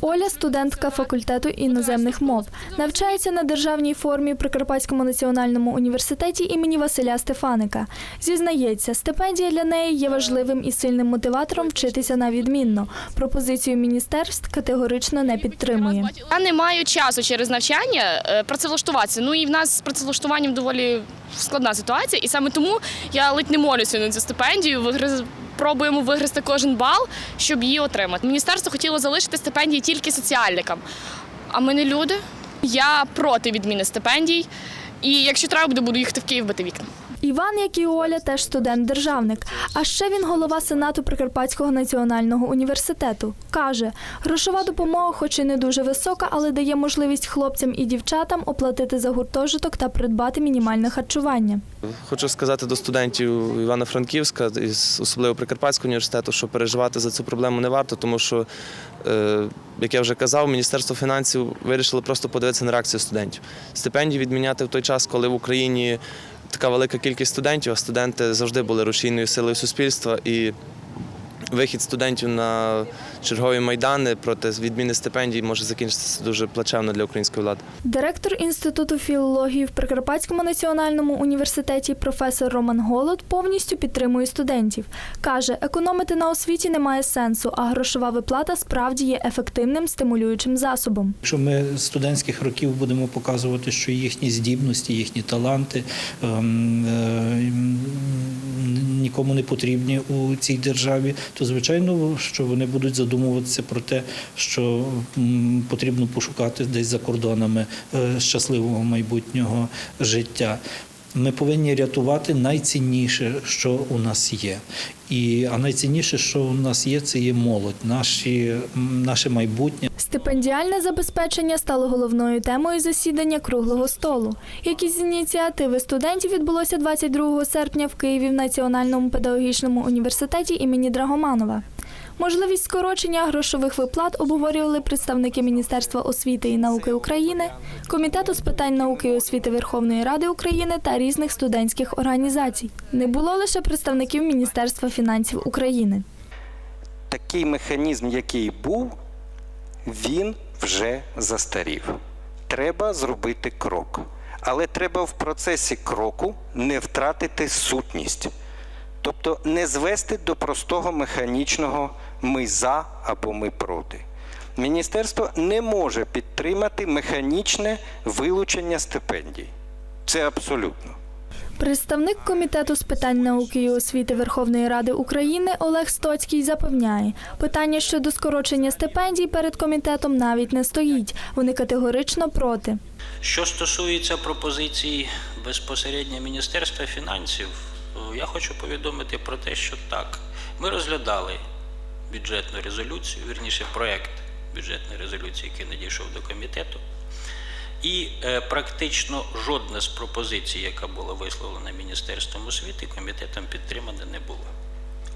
Оля студентка факультету іноземних мов. Навчається на державній формі при Карпатському національному університеті імені Василя Стефаника. Зізнається, стипендія для неї є важливим і сильним мотиватором вчитися на відмінно. Пропозицію міністерств категорично не підтримує. Я не маю часу через навчання е, працевлаштуватися. Ну і в нас з працевлаштуванням доволі складна ситуація, і саме тому я ледь не молюся на цю стипендію. Вигриз... Пробуємо вигризти кожен бал, щоб її отримати. Міністерство хотіло залишити стипендії тільки соціальникам. А ми не люди. Я проти відміни стипендій. І якщо треба буде, буду їхати в Київ бити вікна. Іван, як і Оля, теж студент-державник. А ще він голова Сенату Прикарпатського національного університету. Каже, грошова допомога, хоч і не дуже висока, але дає можливість хлопцям і дівчатам оплатити за гуртожиток та придбати мінімальне харчування. Хочу сказати до студентів Івано-Франківська, особливо Прикарпатського університету, що переживати за цю проблему не варто, тому що, е, як я вже казав, Міністерство фінансів вирішило просто подивитися на реакцію студентів. Стипендії відміняти в той час, коли в Україні така велика кількість студентів, а студенти завжди були рушійною силою суспільства. І вихід студентів на чергові майдани проти відміни стипендій може закінчитися дуже плачевно для української влади. Директор Інституту філології в Прикарпатському національному університеті професор Роман Голод повністю підтримує студентів. Каже, економити на освіті немає сенсу, а грошова виплата справді є ефективним стимулюючим засобом. Якщо ми з студентських років будемо показувати, що їхні здібності, їхні таланти ем, е, м, нікому не потрібні у цій державі, то звичайно, що вони будуть задумуватися про те, що потрібно пошукати десь за кордонами е, щасливого майбутнього життя. Ми повинні рятувати найцінніше, що у нас є. І, а найцінніше, що у нас є, це є молодь, наші, наше майбутнє. Стипендіальне забезпечення стало головною темою засідання круглого столу. Якісь ініціативи студентів відбулося 22 серпня в Києві в Національному педагогічному університеті імені Драгоманова. Можливість скорочення грошових виплат обговорювали представники Міністерства освіти і науки України, Комітету з питань науки і освіти Верховної Ради України та різних студентських організацій. Не було лише представників Міністерства фінансів України. такий механізм, який був, він вже застарів. Треба зробити крок. Але треба в процесі кроку не втратити сутність. Тобто не звести до простого механічного ми за або ми проти. Міністерство не може підтримати механічне вилучення стипендій. Це абсолютно. Представник комітету з питань науки і освіти Верховної Ради України Олег Стоцький запевняє, питання щодо скорочення стипендій перед комітетом навіть не стоїть. Вони категорично проти. Що стосується пропозицій безпосередньо Міністерства фінансів, я хочу повідомити про те, що так, ми розглядали бюджетну резолюцію, вірніше проєкт бюджетної резолюції, який надійшов до комітету. І е, практично жодна з пропозицій, яка була висловлена Міністерством освіти, комітетом підтримана не була.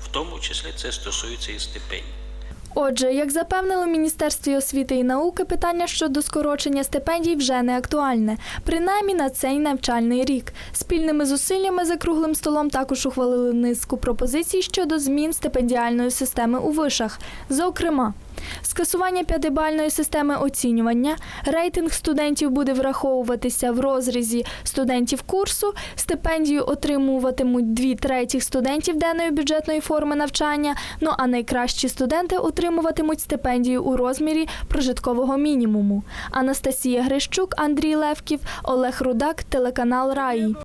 В тому числі це стосується і стипендій. Отже, як запевнили в Міністерстві освіти і науки, питання щодо скорочення стипендій вже не актуальне, принаймні на цей навчальний рік. Спільними зусиллями за круглим столом також ухвалили низку пропозицій щодо змін стипендіальної системи у вишах. Зокрема, скасування п'ятибальної системи оцінювання, рейтинг студентів буде враховуватися в розрізі студентів курсу, стипендію отримуватимуть дві третіх студентів денної бюджетної форми навчання. Ну а найкращі студенти отримуватимуть стипендію у розмірі прожиткового мінімуму. Анастасія Грищук, Андрій Левків, Олег Рудак, телеканал Раї.